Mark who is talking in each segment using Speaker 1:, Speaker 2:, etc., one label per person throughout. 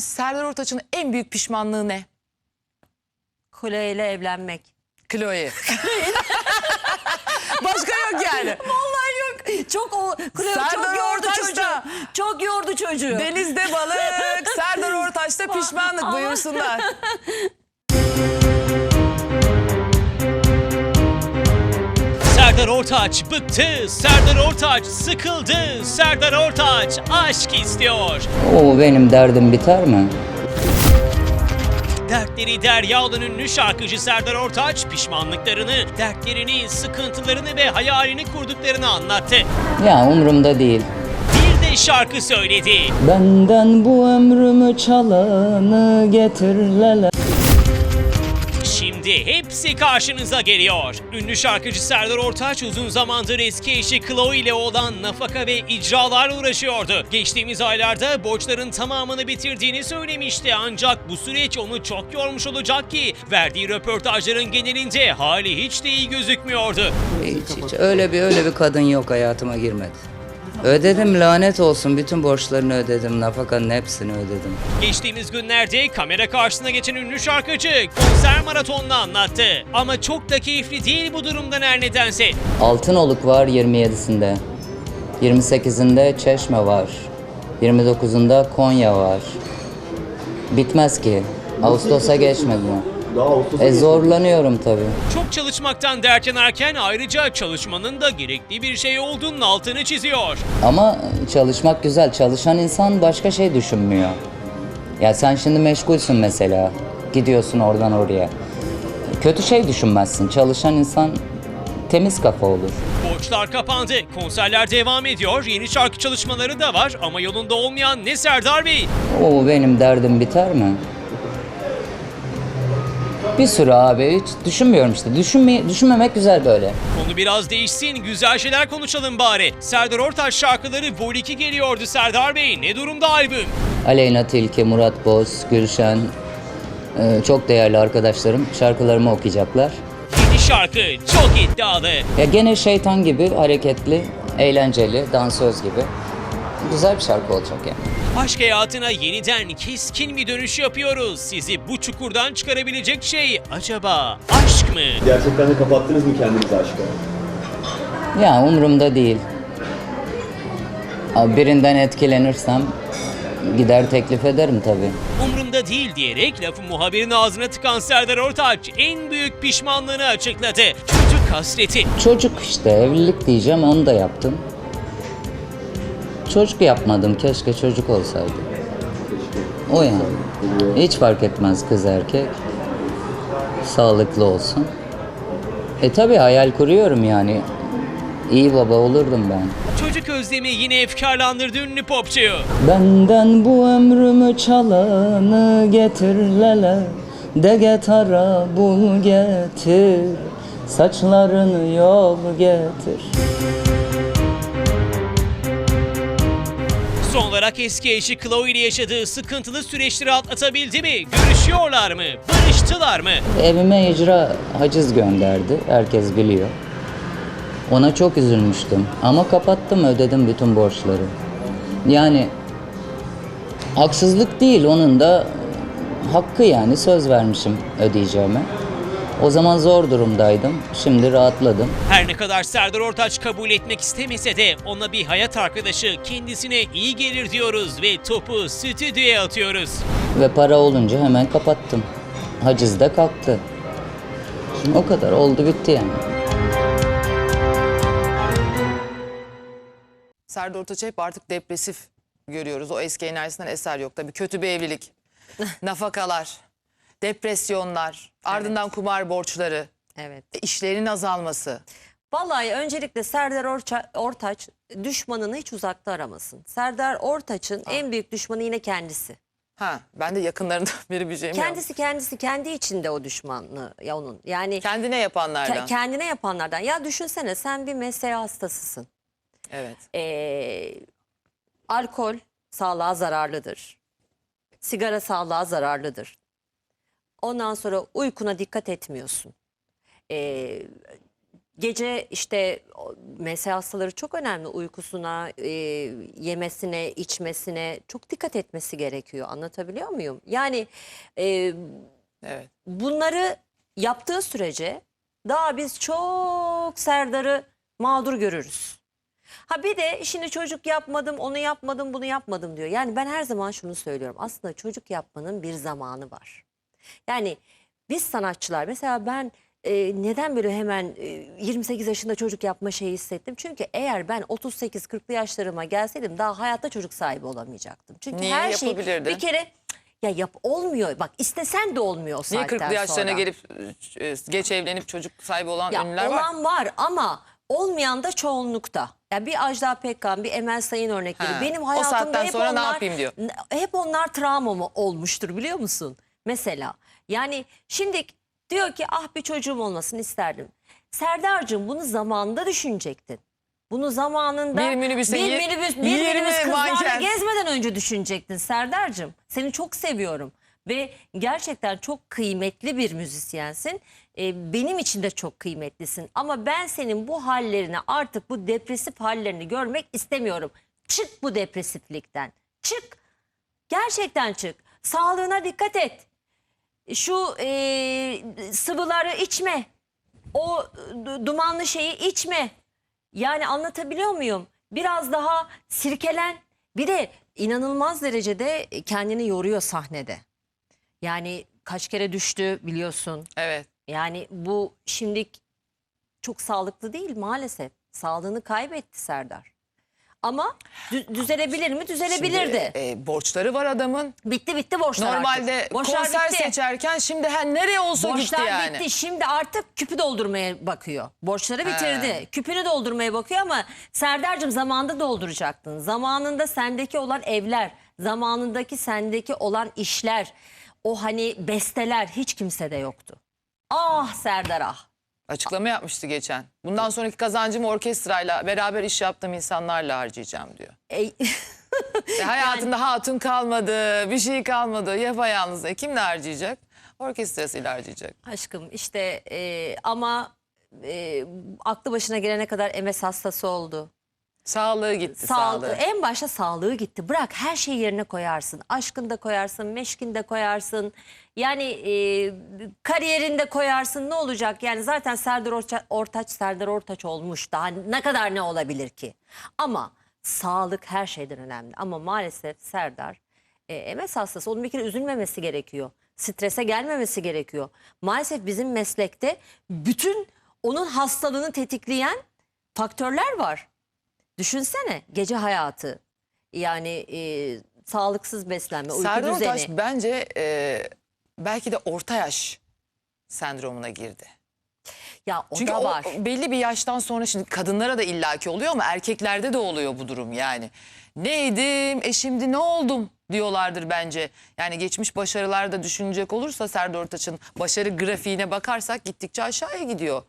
Speaker 1: Serdar Ortaç'ın en büyük pişmanlığı ne?
Speaker 2: Chloe ile evlenmek.
Speaker 1: Chloe. Başka yok yani.
Speaker 2: Vallahi yok. Çok o Chloe
Speaker 1: Serdar
Speaker 2: çok yordu
Speaker 1: Ortaç
Speaker 2: çocuğu. Çok yordu çocuğu.
Speaker 1: Denizde balık, Serdar Ortaç'ta pişmanlık buyursunlar.
Speaker 3: Serdar Ortaç bıktı, Serdar Ortaç sıkıldı, Serdar Ortaç aşk istiyor.
Speaker 4: O benim derdim biter mi?
Speaker 3: Dertleri derya olan ünlü şarkıcı Serdar Ortaç pişmanlıklarını, dertlerini, sıkıntılarını ve hayalini kurduklarını anlattı.
Speaker 4: Ya umurumda değil.
Speaker 3: Bir de şarkı söyledi.
Speaker 4: Benden bu ömrümü çalanı getirlele.
Speaker 3: Şimdi hepsi karşınıza geliyor. Ünlü şarkıcı Serdar Ortaç uzun zamandır eski eşi Chloe ile olan nafaka ve icralarla uğraşıyordu. Geçtiğimiz aylarda borçların tamamını bitirdiğini söylemişti ancak bu süreç onu çok yormuş olacak ki verdiği röportajların genelinde hali hiç de iyi gözükmüyordu.
Speaker 4: Hiç hiç öyle bir öyle bir kadın yok hayatıma girmedi. Ödedim lanet olsun bütün borçlarını ödedim nafakanın hepsini ödedim.
Speaker 3: Geçtiğimiz günlerde kamera karşısına geçen ünlü şarkıcı konser maratonunu anlattı. Ama çok da keyifli değil bu durumdan her nedense.
Speaker 4: Altınoluk var 27'sinde. 28'inde Çeşme var. 29'unda Konya var. Bitmez ki. Ağustos'a geçmedi.
Speaker 5: Daha Ağustos'a
Speaker 4: E zorlanıyorum tabii.
Speaker 3: Çok çalışmaktan dert yanarken ayrıca çalışmanın da gerekli bir şey olduğunun altını çiziyor.
Speaker 4: Ama çalışmak güzel. Çalışan insan başka şey düşünmüyor. Ya sen şimdi meşgulsün mesela. Gidiyorsun oradan oraya. Kötü şey düşünmezsin. Çalışan insan temiz kafa olur.
Speaker 3: Borçlar kapandı, konserler devam ediyor, yeni şarkı çalışmaları da var ama yolunda olmayan ne Serdar Bey?
Speaker 4: O benim derdim biter mi? Bir sürü abi hiç düşünmüyorum işte. Düşünme, düşünmemek güzel böyle.
Speaker 3: Konu biraz değişsin, güzel şeyler konuşalım bari. Serdar Ortaç şarkıları Vol 2 geliyordu Serdar Bey. Ne durumda albüm?
Speaker 4: Aleyna Tilki, Murat Boz, Gülşen e, çok değerli arkadaşlarım şarkılarımı okuyacaklar.
Speaker 3: Yeni şarkı çok iddialı.
Speaker 4: Ya gene şeytan gibi hareketli, eğlenceli, dansöz gibi. Güzel bir şarkı olacak yani.
Speaker 3: Aşk hayatına yeniden keskin bir dönüş yapıyoruz. Sizi bu çukurdan çıkarabilecek şey acaba aşk mı?
Speaker 5: Gerçekten de kapattınız mı kendinizi aşka?
Speaker 4: Ya umurumda değil. Birinden etkilenirsem gider teklif ederim tabii.
Speaker 3: Umrumda değil diyerek lafı muhabirin ağzına tıkan Serdar Ortaç en büyük pişmanlığını açıkladı. Çocuk hasreti.
Speaker 4: Çocuk işte evlilik diyeceğim onu da yaptım. Çocuk yapmadım keşke çocuk olsaydı. O yani. Hiç fark etmez kız erkek. Sağlıklı olsun. E tabi hayal kuruyorum yani. İyi baba olurdum ben.
Speaker 3: Çocuk özlemi yine efkarlandırdı ünlü popçuyu.
Speaker 4: Benden bu ömrümü çalanı getirlele De get ara bul getir Saçlarını yol getir
Speaker 3: Son olarak eski eşi Chloe ile yaşadığı sıkıntılı süreçleri atlatabildi mi? Görüşüyorlar mı? Barıştılar mı?
Speaker 4: Evime icra haciz gönderdi. Herkes biliyor. Ona çok üzülmüştüm. Ama kapattım, ödedim bütün borçları. Yani haksızlık değil, onun da hakkı yani söz vermişim ödeyeceğime. O zaman zor durumdaydım. Şimdi rahatladım.
Speaker 3: Her ne kadar Serdar Ortaç kabul etmek istemese de ona bir hayat arkadaşı kendisine iyi gelir diyoruz ve topu stüdyoya atıyoruz.
Speaker 4: Ve para olunca hemen kapattım. Haciz de kalktı. O kadar oldu bitti yani.
Speaker 1: Serdar Ortaç'ı hep artık depresif görüyoruz. O eski enerjisinden eser yok. Tabii kötü bir evlilik, nafakalar, depresyonlar, ardından kumar borçları,
Speaker 2: Evet.
Speaker 1: işlerin azalması.
Speaker 2: Vallahi öncelikle Serdar Orça- Ortaç düşmanını hiç uzakta aramasın. Serdar Ortaç'ın en büyük düşmanı yine kendisi.
Speaker 1: Ha, ben de yakınlarından biri bir şeyim yok.
Speaker 2: Kendisi kendisi kendi içinde o düşmanlığı ya onun. Yani
Speaker 1: Kendine yapanlardan.
Speaker 2: ke- kendine yapanlardan. Ya düşünsene sen bir mesleğe hastasısın.
Speaker 1: evet.
Speaker 2: Ee, alkol sağlığa zararlıdır. Sigara sağlığa zararlıdır. Ondan sonra uykuna dikkat etmiyorsun. Ee, gece işte mesai hastaları çok önemli uykusuna, e, yemesine, içmesine çok dikkat etmesi gerekiyor. Anlatabiliyor muyum? Yani e,
Speaker 1: Evet.
Speaker 2: bunları yaptığı sürece daha biz çok Serdar'ı mağdur görürüz. Ha bir de şimdi çocuk yapmadım, onu yapmadım, bunu yapmadım diyor. Yani ben her zaman şunu söylüyorum. Aslında çocuk yapmanın bir zamanı var. Yani biz sanatçılar mesela ben e, neden böyle hemen e, 28 yaşında çocuk yapma şeyi hissettim? Çünkü eğer ben 38-40'lı yaşlarıma gelseydim daha hayatta çocuk sahibi olamayacaktım. Çünkü
Speaker 1: Niye?
Speaker 2: her şey
Speaker 1: Yapabilirdin.
Speaker 2: bir kere ya yap olmuyor. Bak istesen de olmuyor o
Speaker 1: Niye
Speaker 2: saatten
Speaker 1: 40'lı yaşlarına
Speaker 2: sonra.
Speaker 1: gelip e, geç evlenip çocuk sahibi olan
Speaker 2: Ya
Speaker 1: ünlüler var?
Speaker 2: olan var. ama olmayan da çoğunlukta. Ya bir Ajda Pekkan, bir Emel Sayın örnekleri.
Speaker 1: Ha,
Speaker 2: Benim
Speaker 1: o
Speaker 2: hayatımda
Speaker 1: saatten
Speaker 2: hep
Speaker 1: sonra ne
Speaker 2: onlar,
Speaker 1: yapayım diyor.
Speaker 2: n- Hep onlar travma mı olmuştur biliyor musun? Mesela yani şimdi diyor ki ah bir çocuğum olmasını isterdim. Serdar'cığım bunu zamanında düşünecektin. Bunu zamanında
Speaker 1: Bir minibüse
Speaker 2: bir minibüs, bir
Speaker 1: 20
Speaker 2: minibüs kızlarla gezmeden önce düşünecektin Serdar'cığım. Seni çok seviyorum ve gerçekten çok kıymetli bir müzisyensin. Ee, benim için de çok kıymetlisin ama ben senin bu hallerini artık bu depresif hallerini görmek istemiyorum. Çık bu depresiflikten. Çık. Gerçekten çık. Sağlığına dikkat et. Şu e, sıvıları içme. O dumanlı şeyi içme. Yani anlatabiliyor muyum? Biraz daha sirkelen. Bir de inanılmaz derecede kendini yoruyor sahnede. Yani kaç kere düştü biliyorsun.
Speaker 1: Evet.
Speaker 2: Yani bu şimdi çok sağlıklı değil maalesef. Sağlığını kaybetti Serdar. Ama dü- düzelebilir mi? Düzelebilirdi.
Speaker 1: Şimdi, e, borçları var adamın.
Speaker 2: bitti bitti borçlar
Speaker 1: Normalde
Speaker 2: artık. Borçlar
Speaker 1: konser
Speaker 2: bitti.
Speaker 1: seçerken şimdi ha, nereye olsa
Speaker 2: Borçlar
Speaker 1: gitti yani.
Speaker 2: bitti. Şimdi artık küpü doldurmaya bakıyor. Borçları bitirdi. Küpünü doldurmaya bakıyor ama Serdar'cığım zamanında dolduracaktın. Zamanında sendeki olan evler, zamanındaki sendeki olan işler, o hani besteler hiç kimsede yoktu. Ah Serdar ah.
Speaker 1: Açıklama yapmıştı geçen. Bundan sonraki kazancımı orkestrayla beraber iş yaptığım insanlarla harcayacağım diyor.
Speaker 2: Ey-
Speaker 1: E, hayatında hatun kalmadı, bir şey kalmadı. Yapayalnız. E, kimle harcayacak? Orkestrasıyla harcayacak.
Speaker 2: Aşkım işte e, ama e, aklı başına gelene kadar MS hastası oldu.
Speaker 1: Sağlığı gitti,
Speaker 2: Sağlığı,
Speaker 1: sağlığı.
Speaker 2: en başta sağlığı gitti. Bırak her şeyi yerine koyarsın. Aşkını da koyarsın, meşkini de koyarsın. Yani e, kariyerini de koyarsın. Ne olacak? Yani zaten Serdar Orta- Ortaç Serdar Ortaç olmuş. Daha ne kadar ne olabilir ki? Ama sağlık her şeyden önemli. Ama maalesef Serdar e, MS hastası. Onun bir kere üzülmemesi gerekiyor. Strese gelmemesi gerekiyor. Maalesef bizim meslekte bütün onun hastalığını tetikleyen faktörler var. Düşünsene gece hayatı yani e, sağlıksız beslenme, uyku
Speaker 1: Serdar
Speaker 2: düzeni.
Speaker 1: Ortaç bence e, belki de orta yaş sendromuna girdi.
Speaker 2: ya o
Speaker 1: Çünkü
Speaker 2: da
Speaker 1: o
Speaker 2: var.
Speaker 1: belli bir yaştan sonra şimdi kadınlara da illaki oluyor ama erkeklerde de oluyor bu durum yani. Neydim, e şimdi ne oldum diyorlardır bence. Yani geçmiş başarılarda düşünecek olursa Serdar Ortaç'ın başarı grafiğine bakarsak gittikçe aşağıya gidiyor.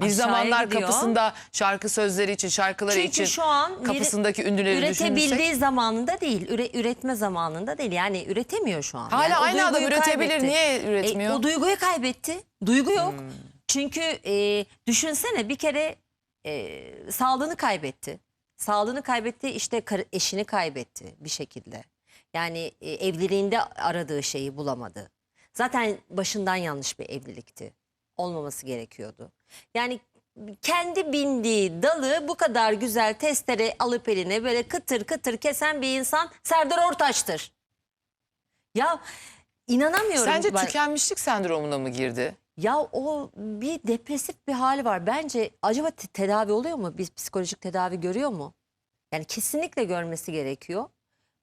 Speaker 1: Bir
Speaker 2: Aşağıya
Speaker 1: zamanlar
Speaker 2: gidiyor.
Speaker 1: kapısında şarkı sözleri için, şarkıları
Speaker 2: Çünkü
Speaker 1: için
Speaker 2: şu an
Speaker 1: kapısındaki ünlüleri
Speaker 2: üretebildiği
Speaker 1: düşünürsek.
Speaker 2: zamanında değil, üre- üretme zamanında değil. Yani üretemiyor şu an.
Speaker 1: Hala
Speaker 2: Yani
Speaker 1: aynı adam üretebilir,
Speaker 2: kaybetti.
Speaker 1: niye üretmiyor?
Speaker 2: E, o duyguyu kaybetti. Duygu yok.
Speaker 1: Hmm.
Speaker 2: Çünkü e, düşünsene bir kere e, sağlığını kaybetti. Sağlığını kaybetti işte eşini kaybetti bir şekilde. Yani e, evliliğinde aradığı şeyi bulamadı. Zaten başından yanlış bir evlilikti. Olmaması gerekiyordu. Yani kendi bindiği dalı bu kadar güzel testere alıp eline böyle kıtır kıtır kesen bir insan Serdar Ortaç'tır. Ya inanamıyorum.
Speaker 1: Sence
Speaker 2: ben.
Speaker 1: tükenmişlik sendromuna mı girdi?
Speaker 2: Ya o bir depresif bir hali var. Bence acaba te- tedavi oluyor mu? Bir psikolojik tedavi görüyor mu? Yani kesinlikle görmesi gerekiyor.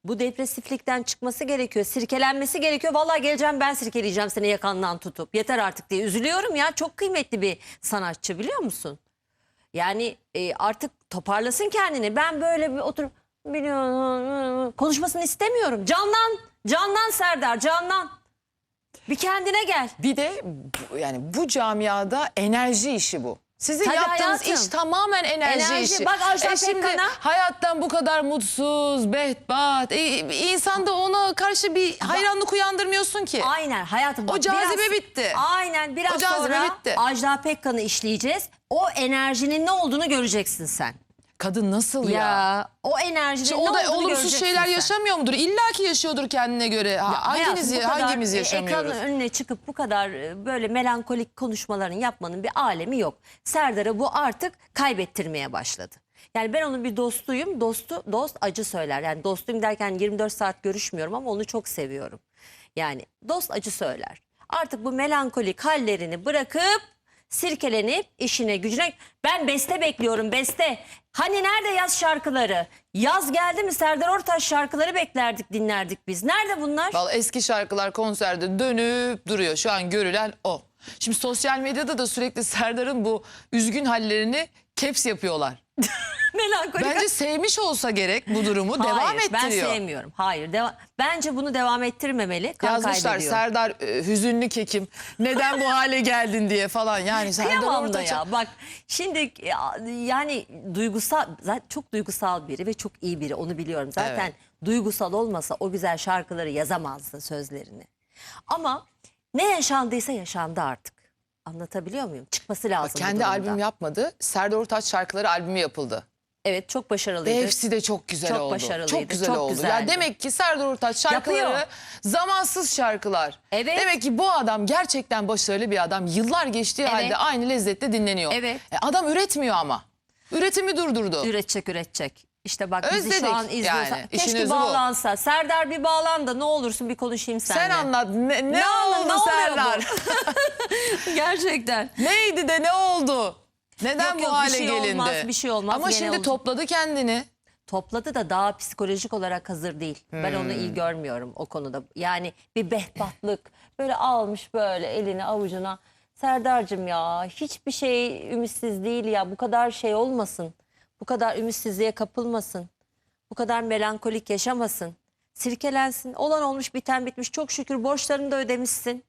Speaker 2: Bu depresiflikten çıkması gerekiyor. Sirkelenmesi gerekiyor. Vallahi geleceğim ben sirkeleyeceğim seni yakandan tutup. Yeter artık diye üzülüyorum ya. Çok kıymetli bir sanatçı biliyor musun? Yani e, artık toparlasın kendini. Ben böyle bir oturup biliyorum konuşmasını istemiyorum. Canlan, canlan Serdar, canlan. Bir kendine gel.
Speaker 1: Bir de bu- yani bu camiada enerji işi bu. Sizin
Speaker 2: Tabii
Speaker 1: yaptığınız
Speaker 2: hayatım.
Speaker 1: iş tamamen enerji,
Speaker 2: Enerji.
Speaker 1: işi.
Speaker 2: Bak Ajda
Speaker 1: E şimdi
Speaker 2: Pekkan'a-
Speaker 1: hayattan bu kadar mutsuz, behbat. E, insanda ona karşı bir hayranlık uyandırmıyorsun ki.
Speaker 2: Aynen hayatım. bak,
Speaker 1: O cazibe
Speaker 2: biraz-
Speaker 1: bitti.
Speaker 2: Aynen biraz
Speaker 1: O
Speaker 2: sonra
Speaker 1: bitti.
Speaker 2: Ajda Pekkan'ı işleyeceğiz. O enerjinin ne olduğunu göreceksin sen.
Speaker 1: Kadın nasıl ya?
Speaker 2: Ya, o enerjinin
Speaker 1: İşte
Speaker 2: ne
Speaker 1: o da
Speaker 2: olduğunu
Speaker 1: olumsuz
Speaker 2: göreceksin
Speaker 1: şeyler
Speaker 2: sen.
Speaker 1: yaşamıyor mudur? İlla ki yaşıyordur kendine göre. Ha,
Speaker 2: Hayatım,
Speaker 1: hangimiz,
Speaker 2: bu kadar,
Speaker 1: hangimiz
Speaker 2: e,
Speaker 1: yaşamıyoruz?
Speaker 2: Ekranın önüne çıkıp bu kadar e, böyle melankolik konuşmaların yapmanın bir alemi yok. Serdar'a bu artık kaybettirmeye başladı. Yani ben onun bir dostuyum. Dostu dost acı söyler. Yani dostuyum derken 24 saat görüşmüyorum ama onu çok seviyorum. Yani dost acı söyler. Artık bu melankolik hallerini bırakıp sirkelenip işine gücüne ben beste bekliyorum beste. Hani nerede yaz şarkıları? Yaz geldi mi Serdar Ortaç şarkıları beklerdik dinlerdik biz. Nerede bunlar?
Speaker 1: Vallahi eski şarkılar konserde dönüp duruyor. Şu an görülen o. Şimdi sosyal medyada da sürekli Serdar'ın bu üzgün hallerini caps yapıyorlar.
Speaker 2: Melankolik.
Speaker 1: Bence sevmiş olsa gerek bu durumu devam
Speaker 2: Hayır, ben
Speaker 1: ettiriyor.
Speaker 2: sevmiyorum. Hayır. deva- Bence bunu devam ettirmemeli. Kan
Speaker 1: Yazmışlar
Speaker 2: kaybediyor.
Speaker 1: Serdar e, hüzünlü kekim neden bu hale geldin diye falan yani Serdar
Speaker 2: Kıyamam da
Speaker 1: Ortaç'a.
Speaker 2: ya. Bak şimdi ya- yani duygusal zaten çok duygusal biri ve çok iyi biri onu biliyorum. Zaten
Speaker 1: Evet.
Speaker 2: duygusal olmasa o güzel şarkıları yazamazdı sözlerini. Ama ne yaşandıysa yaşandı artık. Anlatabiliyor muyum? Çıkması lazım. bu
Speaker 1: Kendi
Speaker 2: durumdan.
Speaker 1: albüm yapmadı. Serdar Ortaç şarkıları albümü yapıldı.
Speaker 2: Evet çok
Speaker 1: Ve
Speaker 2: başarılıydı.
Speaker 1: hepsi de çok güzel
Speaker 2: Çok
Speaker 1: oldu.
Speaker 2: başarılıydı,
Speaker 1: Çok güzel
Speaker 2: çok
Speaker 1: oldu. Ya
Speaker 2: güzeldi.
Speaker 1: demek ki Serdar Ortaç şarkıları
Speaker 2: Yapıyor.
Speaker 1: zamansız şarkılar.
Speaker 2: Evet.
Speaker 1: Demek ki bu adam gerçekten başarılı bir adam. Yıllar geçtiği
Speaker 2: Evet.
Speaker 1: halde aynı lezzette dinleniyor.
Speaker 2: Evet.
Speaker 1: E, adam üretmiyor ama. Üretimi durdurdu.
Speaker 2: Üretecek üretecek. İşte bak bizi
Speaker 1: Özledik
Speaker 2: şu an izliyorsa
Speaker 1: yani. İşin
Speaker 2: keşke
Speaker 1: özü bu.
Speaker 2: bağlansa. Serdar bir bağlan da ne olursun bir konuşayım seninle.
Speaker 1: Sen anlat. Ne, ne,
Speaker 2: Ne oldu,
Speaker 1: oldu
Speaker 2: ne oluyor
Speaker 1: Serdar?
Speaker 2: Gerçekten.
Speaker 1: Neydi de ne oldu? Neden
Speaker 2: Yok,
Speaker 1: bu
Speaker 2: yok, bir
Speaker 1: hale
Speaker 2: şey
Speaker 1: gelindi?
Speaker 2: olmaz, bir şey olmaz.
Speaker 1: Ama
Speaker 2: Gene
Speaker 1: şimdi
Speaker 2: olacak.
Speaker 1: topladı kendini.
Speaker 2: Topladı da daha psikolojik olarak hazır değil. Ben onu
Speaker 1: Hmm.
Speaker 2: iyi görmüyorum o konuda. Yani bir behbatlık böyle almış böyle elini avucuna. Serdar'cığım ya hiçbir şey ümitsiz değil ya bu kadar şey olmasın. Bu kadar ümitsizliğe kapılmasın. Bu kadar melankolik yaşamasın. Sirkelensin. Olan olmuş biten bitmiş. Çok şükür borçlarını da ödemişsin.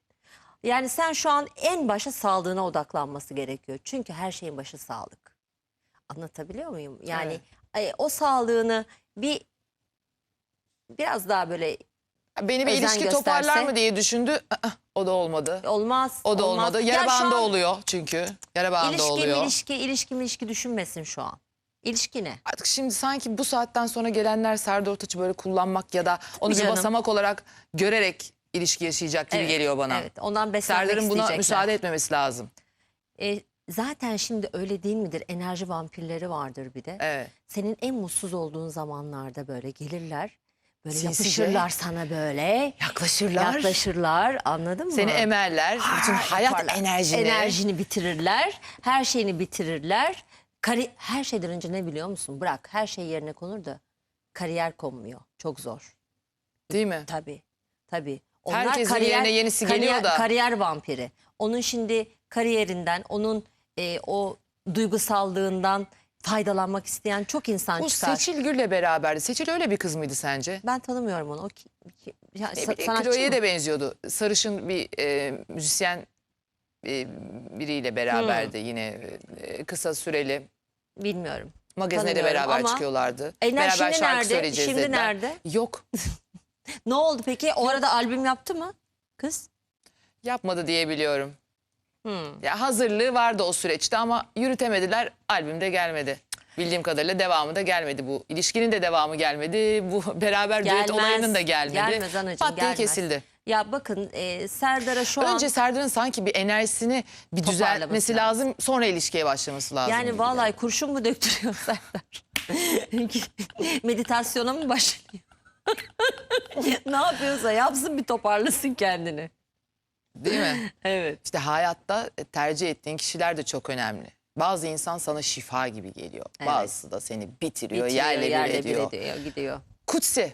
Speaker 2: Yani sen şu an en başta sağlığına odaklanması gerekiyor. Çünkü her şeyin başı sağlık. Anlatabiliyor muyum? Yani e, o sağlığını bir biraz daha böyle
Speaker 1: Beni bir
Speaker 2: Özen
Speaker 1: ilişki toparlar
Speaker 2: gösterse-
Speaker 1: mı diye düşündü. Aa, O da olmadı.
Speaker 2: olmaz.
Speaker 1: O da
Speaker 2: olmaz.
Speaker 1: olmadı.
Speaker 2: Ya
Speaker 1: Yara
Speaker 2: şu
Speaker 1: bandı
Speaker 2: an
Speaker 1: oluyor çünkü. Yara bandı
Speaker 2: İlişki,
Speaker 1: oluyor.
Speaker 2: ilişki, ilişki, ilişki düşünmesin şu an. İlişki ne?
Speaker 1: Artık şimdi sanki bu saatten sonra gelenler Serdar Ortaç'ı böyle kullanmak ya da onu bir
Speaker 2: canım.
Speaker 1: basamak olarak görerek ilişki yaşayacak gibi
Speaker 2: Evet,
Speaker 1: geliyor bana.
Speaker 2: Evet, ondan beslenmek
Speaker 1: Serdar'ın buna
Speaker 2: isteyecekler.
Speaker 1: müsaade etmemesi lazım.
Speaker 2: E, zaten şimdi öyle değil midir? Enerji vampirleri vardır bir de.
Speaker 1: Evet.
Speaker 2: Senin en mutsuz olduğun zamanlarda böyle gelirler. Böyle
Speaker 1: Sinsice.
Speaker 2: yapışırlar sana böyle.
Speaker 1: Yaklaşırlar.
Speaker 2: Yaklaşırlar anladın mı?
Speaker 1: Seni emerler. Bütün
Speaker 2: Ha,
Speaker 1: hayat
Speaker 2: yaparlar.
Speaker 1: enerjini.
Speaker 2: Enerjini bitirirler. Her şeyini bitirirler. Kari her şeyden önce ne biliyor musun? Bırak her şey yerine konur da kariyer konmuyor. Çok zor.
Speaker 1: Değil mi?
Speaker 2: Tabii. Tabii.
Speaker 1: Herkesin yerine yenisi geliyor
Speaker 2: kariyer,
Speaker 1: da.
Speaker 2: Kariyer vampiri. Onun şimdi kariyerinden, onun e, o duygusallığından faydalanmak isteyen çok insan
Speaker 1: Bu
Speaker 2: çıkar.
Speaker 1: Seçil Gül'le beraberdi. Seçil öyle bir kız mıydı sence?
Speaker 2: Ben tanımıyorum onu. O ki, ki- ya,
Speaker 1: Ne bileyim,
Speaker 2: mı?
Speaker 1: de benziyordu. Sarışın bir e, müzisyen e, biriyle beraberdi yine e, kısa süreli.
Speaker 2: Bilmiyorum.
Speaker 1: Magazine de beraber
Speaker 2: ama-
Speaker 1: çıkıyorlardı.
Speaker 2: Ener
Speaker 1: beraber şarkı
Speaker 2: nerede?
Speaker 1: söyleyeceğiz
Speaker 2: Şimdi
Speaker 1: dediler.
Speaker 2: nerede?
Speaker 1: Yok
Speaker 2: Ne oldu peki? O arada albüm yaptı mı kız?
Speaker 1: yapmadı diye biliyorum.
Speaker 2: Hmm.
Speaker 1: Ya hazırlığı vardı o süreçte ama yürütemediler. Albümde gelmedi. Bildiğim kadarıyla devamı da gelmedi bu. ilişkinin de devamı gelmedi. Bu beraber düet
Speaker 2: Gelmez.
Speaker 1: olayının da gelmedi.
Speaker 2: Gelmez anacığım
Speaker 1: Pat diye
Speaker 2: gelmez.
Speaker 1: kesildi.
Speaker 2: Ya bakın e, Serdar'a şu an...
Speaker 1: Önce Serdar'ın sanki bir enerjisini bir
Speaker 2: Toparlaması
Speaker 1: düzeltmesi lazım. Sonra ilişkiye başlaması lazım.
Speaker 2: Yani
Speaker 1: gibi
Speaker 2: vallahi kurşun mu döktürüyor Serdar? Meditasyona mı başlıyor? Ne yapıyorsa yapsın bir toparlasın kendini.
Speaker 1: Değil mi?
Speaker 2: Evet.
Speaker 1: İşte hayatta tercih ettiğin kişiler de çok önemli. Bazı insan sana şifa gibi geliyor.
Speaker 2: Evet.
Speaker 1: Bazısı da seni bitiriyor,
Speaker 2: Bitiriyor,
Speaker 1: yerle bir ediyor.
Speaker 2: bir ediyor, gidiyor.
Speaker 1: Kutsi